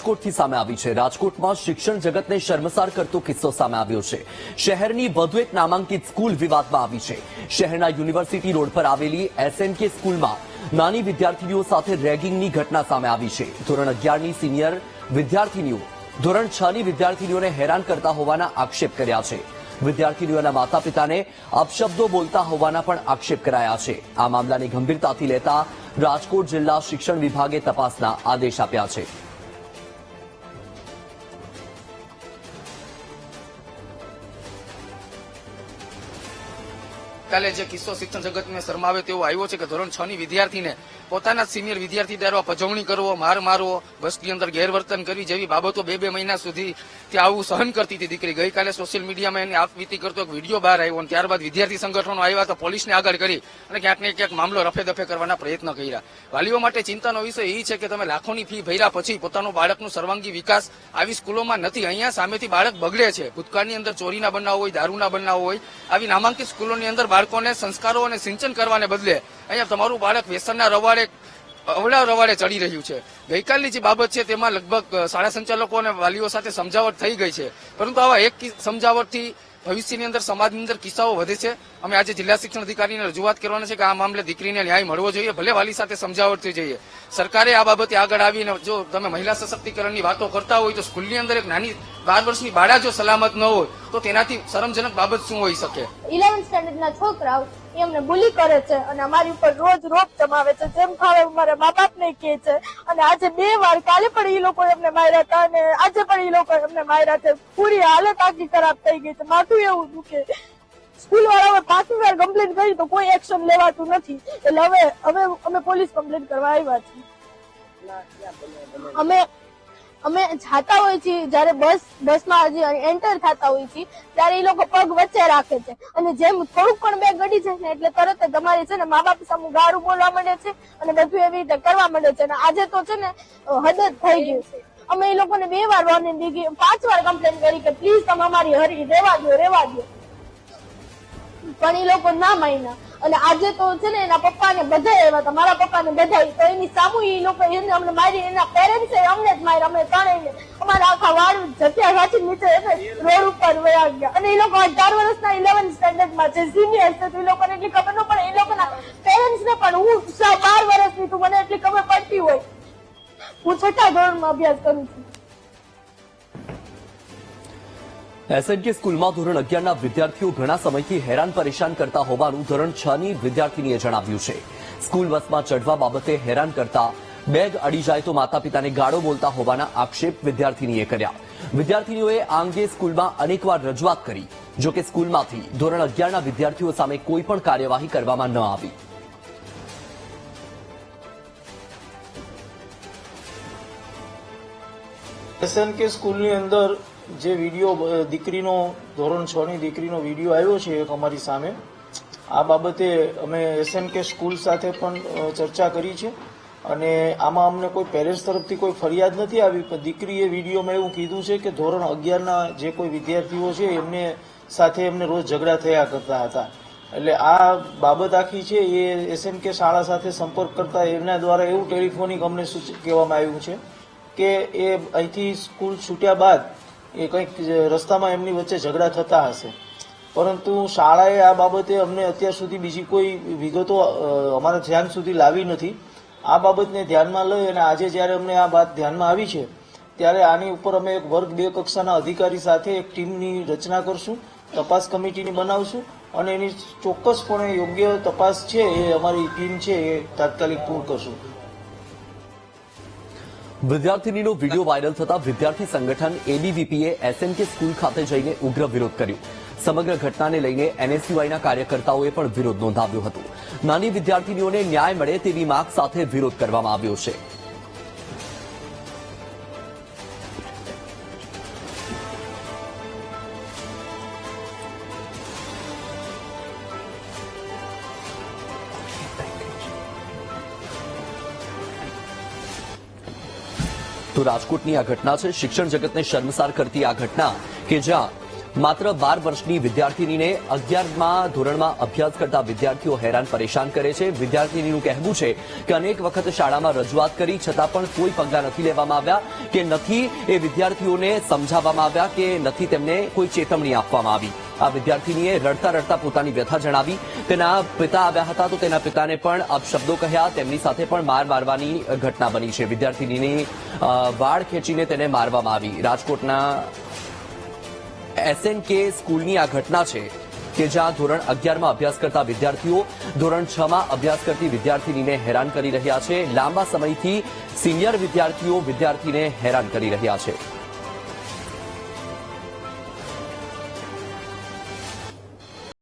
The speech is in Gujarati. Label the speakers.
Speaker 1: રાજકોટથી સામે આવી છે. રાજકોટમાં શિક્ષણ જગતને શર્મસાર કરતો કિસ્સો સામે આવ્યો છે. શહેરની વધુ એક નામાંકિત સ્કૂલ વિવાદમાં આવી છે. શહેરના યુનિવર્સિટી રોડ પર આવેલી એસએનકે સ્કૂલમાં નાની વિદ્યાર્થીનીઓ સાથે રેગિંગની ઘટના સામે આવી છે. ધોરણ અગિયારની સિનિયર વિદ્યાર્થીનીઓ ધોરણ છ ની વિદ્યાર્થીનીઓને હેરાન કરતા હોવાના આક્ષેપ કર્યા છે. વિદ્યાર્થીનીઓના માતા પિતાને અપશબ્દો બોલતા હોવાના પણ આક્ષેપ કરાયા છે. આ મામલાની ગંભીરતાથી લેતા રાજકોટ જિલ્લા શિક્ષણ વિભાગે તપાસના આદેશ આપ્યા છે.
Speaker 2: કાલે જે કિસ્સો શિક્ષણ જગતને શરમાવે તેવો આવ્યો છે કે ધોરણ છ ની વિદ્યાર્થીને પોતાના સિનિયર વિદ્યાર્થી દ્વારા પજવણી કરવો, માર મારવો બસની અંદર ગેરવર્તન કરવી જેવી બાબતો બે બે મહિના સુધી ત્યાં આવું સહન કરતી હતી દીકરી. ગઈકાલે સોશિયલ મીડિયામાં એની આપવીતી કરતો એક વીડિયો બહાર આવ્યો અને ત્યારબાદ વિદ્યાર્થી સંગઠનો આવ્યા તો પોલીસને આગળ કરી અને ક્યાંક ને ક્યાંક મામલો રફે દફે કરવાના પ્રયત્ન કર્યા. વાલીઓ માટે ચિંતાનો વિષય એ છે કે તમે લાખોની ફી ભર્યા પછી પોતાનું બાળકનું સર્વાંગી વિકાસ આવી સ્કૂલોમાં નથી. અહીંયા સામેથી બાળક બગડે છે. ભૂતકાળની અંદર ચોરીના બનાવો હોય, દારૂના બનાવો હોય, આવી નામાંકિત સ્કૂલોની અંદર બાળકોને સંસ્કારો અને સિંચન કરવાને બદલે અહીંયા તમારું બાળક વ્યસનના રવાડે અવળા રવાડે ચડી રહ્યું છે. ગઈકાલની જે બાબત છે તેમાં લગભગ શાળા સંચાલકો અને વાલીઓ સાથે સમજાવટ થઈ ગઈ છે. પરંતુ આવા એક સમજાવટથી ભવિષ્યની અંદર, સમાજની અંદર કિસ્સાઓ વધે છે. અમે આજે જિલ્લા શિક્ષણ અધિકારીને રજૂઆત કરવાના છે કે આ મામલે દીકરીને ન્યાય મળવો જોઈએ, ભલે વાલી સાથે સમજાવટ થઈ જોઈએ. સરકારે આ બાબતે આગળ આવીને, જો તમે મહિલા સશક્તિકરણની વાતો કરતા હોય, તો સ્કૂલની અંદર એક નાની, બાર વર્ષની બાળા જો સલામત ન હોય, તો તેનાથી શરમજનક બાબત શું હોઈ શકે?
Speaker 3: ઇલેવન્થ સ્ટાન્ડર્ડના છોકરાઓ એ અમને બુલી કરે છે અને અમારી ઉપર રોજ રોપ જમાવે છે. જેમ ખાવે અમારા મા બાપને કહે છે. અને આજે બે વાર કાલે પણ એ લોકો એમને માર્યા હતા અને આજે પણ એ લોકો એમને માર્યા છે. પૂરી હાલત આખી ખરાબ થઈ ગઈ છે. માથું એવું દુખે. સ્કૂલ વાળાઓએ પાંચમી વાર કમ્પ્લેન કરી તો કોઈ એક્શન લેવાતું નથી. એટલે હવે હવે અમે પોલીસ કમ્પ્લેન કરવા આવ્યા છીએ. અમે અમે જાતા હોય છીએ, જયારે બસ, બસમાં હજી એન્ટર થતા હોય છીએ, ત્યારે એ લોકો પગ વચ્ચે રાખે છે. અને જેમ થોડુંક પણ બેગ ગડી જાય ને, એટલે તરત જ તમારી છે ને મા બાપ સામે ગારું બોલવા માંડે છે અને બધું એવી રીતે કરવા માંડે છે. અને આજે તો છે ને હદ જ થઈ ગયું છે. અમે એ લોકોને બે વાર વોર્નિંગ દીધી, પાંચ વાર કમ્પ્લેન કરી કે પ્લીઝ તમે અમારી હરી, રેવા દો રેવા દો પણ એ લોકો ના માન્યા. અને આજે તો છે ને એના પપ્પાને બધા એવા હતા. મારા પપ્પાને બધા તો એની સામુ એ લોકો એને અમને મારી, એના પેરેન્ટ્સ અમને જ માર્યા. અમે ત્રણેયને. અમારા આખા વાળ જગ્યા સાચી નીચે રોડ ઉપર વયા ગયા. અને એ લોકો અઢાર વર્ષના ઇલેવન સ્ટેન્ડર્ડમાં છે. સિનિયર છે તો એ લોકોને એટલી ખબર ન પડે. એ લોકોના પેરેન્ટ્સ ને પણ હું બાર વર્ષની તું મને એટલી ખબર પડતી હોય. હું છઠ્ઠા ધોરણમાં અભ્યાસ કરું છું.
Speaker 1: એસએનકે સ્કૂલમાં ધોરણ અગિયારના વિદ્યાર્થીઓ ઘણા સમયથી હેરાન પરેશાન કરતા હોવાનું ધોરણ છ ની વિદ્યાર્થીનીએ જણાવ્યું છે. સ્કૂલ બસમાં ચઢવા બાબતે હેરાન કરતા બેગ અડી જાય તો માતા પિતાને ગાળો બોલતા હોવાના આક્ષેપ વિદ્યાર્થીનીએ કર્યા. વિદ્યાર્થીનીઓએ આ અંગે સ્કૂલમાં અનેકવાર રજૂઆત કરી જોકે સ્કૂલમાંથી ધોરણ અગિયારના વિદ્યાર્થીઓ સામે કોઈ પણ કાર્યવાહી કરવામાં ન આવી.
Speaker 4: એસએનકે સ્કૂલની અંદર જે વીડિયો દીકરીનો, ધોરણ છ ની દીકરીનો વીડિયો આવ્યો છે એક અમારી સામે, આ બાબતે અમે એસએનકે સ્કૂલ સાથે પણ ચર્ચા કરી છે. અને આમાં અમને કોઈ પેરેન્ટ્સ તરફથી કોઈ ફરિયાદ નથી આવી, પણ દીકરીએ વિડીયોમાં એવું કીધું છે કે ધોરણ અગિયારના જે કોઈ વિદ્યાર્થીઓ છે, એમને સાથે એમને રોજ ઝઘડા થયા કરતા હતા. એટલે આ બાબત આખી છે, એ એસએનકે શાળા સાથે સંપર્ક કરતા એમના દ્વારા એવું ટેલિફોનિક અમને કહેવામાં આવ્યું છે કે એ અહીંથી સ્કૂલ છૂટ્યા બાદ એ કંઈક રસ્તામાં એમની વચ્ચે ઝઘડા થતા હશે. પરંતુ શાળાએ આ બાબતે અમને અત્યાર સુધી બીજી કોઈ વિગતો અમારા ધ્યાન સુધી લાવી નથી. આ બાબતને ધ્યાનમાં લઈ અને આજે જ્યારે અમને આ વાત ધ્યાનમાં આવી છે, ત્યારે આની ઉપર અમે એક વર્ગ બે કક્ષાના અધિકારી સાથે એક ટીમની રચના કરશું, તપાસ કમિટીની બનાવશું અને એની ચોક્કસપણે યોગ્ય તપાસ છે એ અમારી ટીમ છે એ તાત્કાલિક પૂર્ણ કરશું.
Speaker 1: વિદ્યાર્થીનીનો વીડિયો વાયરલ થતા વિદ્યાર્થી સંગઠન એબીવીપીએ એસએનકે સ્કૂલ ખાતે જઈને ઉગ્ર વિરોધ કર્યો. સમગ્ર ઘટનાને લઈને એનએસયુઆઈના કાર્યકર્તાઓએ પણ વિરોધ નોંધાવ્યો હતો. નાની વિદ્યાર્થીનીઓને ન્યાય મળે તેવી માંગ સાથે વિરોધ કરવામાં આવ્યો છે. તો રાજકોટની આ ઘટના છે. શિક્ષણ જગતને શર્મસાર કરતી આ ઘટના કે જ્યાં માત્ર બાર વર્ષની વિદ્યાર્થીનીને અગિયારમાં ધોરણમાં અભ્યાસ કરતા વિદ્યાર્થીઓ હેરાન પરેશાન કરે છે. વિદ્યાર્થીનીનું કહેવું છે કે અનેક વખત શાળામાં રજૂઆત કરી છતાં પણ કોઈ પગલાં નથી લેવામાં આવ્યા કે નથી એ વિદ્યાર્થીઓને સમજાવવામાં આવ્યા કે નથી તેમને કોઈ ચેતવણી આપવામાં આવી. આ વિદ્યાર્થીનીએ રડતા રડતા પોતાની વ્યથા જણાવી. તેના પિતા આવ્યા હતા તો તેના પિતાને પણ અપશબ્દો કહ્યા. તેમની સાથે પણ માર મારવાની ઘટના બની છે. વિદ્યાર્થીનીની વાળ ખેંચીને તેને મારવામાં આવી. રાજકોટના એસએનકે સ્કૂલની આ ઘટના છે કે જ્યાં ધોરણ અગિયારમાં અભ્યાસ કરતા વિદ્યાર્થીઓ ધોરણ છ માં અભ્યાસ કરતી વિદ્યાર્થીનીને હેરાન કરી રહ્યા છે. લાંબા સમયથી સિનિયર વિદ્યાર્થીઓ વિદ્યાર્થીને હેરાન કરી રહ્યા છે.